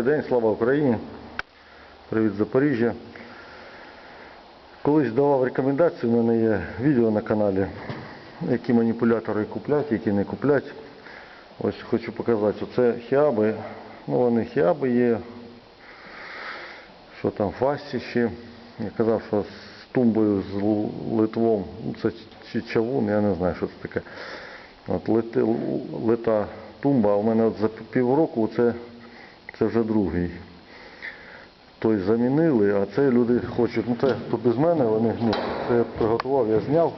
Добрий день, слава Україні. Привіт Запоріжжя. Колись давав рекомендації, у мене є відео на каналі, які маніпулятори куплять, які не куплять. Ось хочу показати. Оце хіаби. Ну вони хіаби є. Що там, фасі. Я казав, що з тумбою, з литвом. Ну, це чи чавун, я не знаю, що це таке. От лети, лита тумба, а у мене от за півроку це, це вже другий. Той замінили, а це люди хочуть, ну це то без мене, вони, ну, це я приготував, я зняв.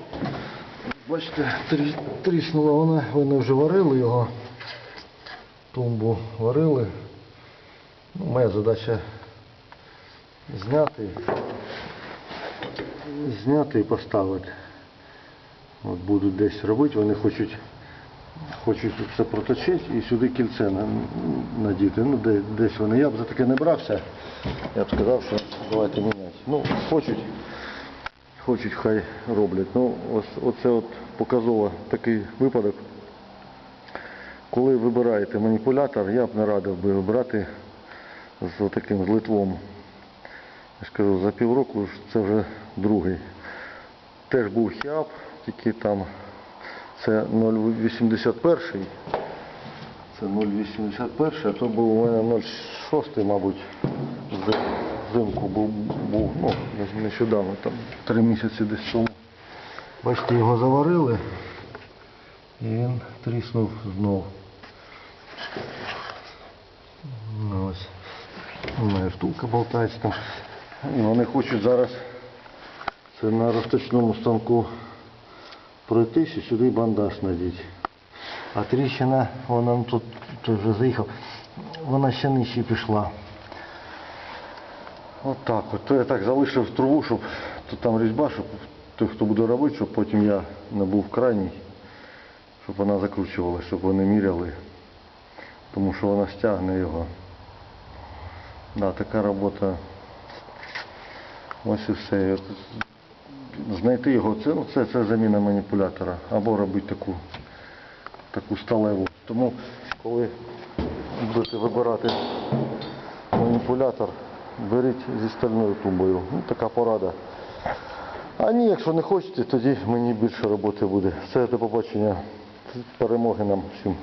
Бачите, трі- тріснула вона, вони вже варили його, тумбу варили. Ну, моя задача зняти, зняти і поставити. От будуть десь робити, вони хочуть, хочуть це проточити і сюди кільце на- надіти. Ну, де, десь вони. Я б за таке не брався. Я б сказав, що давайте міняти. Ну, хочуть, хочуть, хай роблять. Ну, ось оце от показово такий випадок. Коли вибираєте маніпулятор, я б не радив би вибирати з таким з литвом. Я ж кажу, за півроку це вже другий. Теж був хіап, тільки там це 0,81. Це 0,81, а то був у мене 0,6, мабуть, взимку був, був ну, нещодавно, там три місяці десь тому. Бачите, його заварили і він тріснув знов. Ну, ось. У мене втулка болтається там. І вони хочуть зараз це на розточному станку пройтись і сюди бандаж надіть. А тріщина, вона тут, тут вже заїхав, вона ще нижче пішла. От так от. То я так залишив трубу, щоб тут там різьба, щоб той, хто буде робити, щоб потім я не був крайній, щоб вона закручувала, щоб вони міряли. Тому що вона стягне його. Да, така робота. Ось і все. Знайти його, це, ну, це заміна маніпулятора. Або робити таку, таку сталеву. Тому коли будете вибирати маніпулятор, беріть зі стальною тумбою. Ну, така порада. А ні, якщо не хочете, тоді мені більше роботи буде. Все, до побачення. Перемоги нам всім.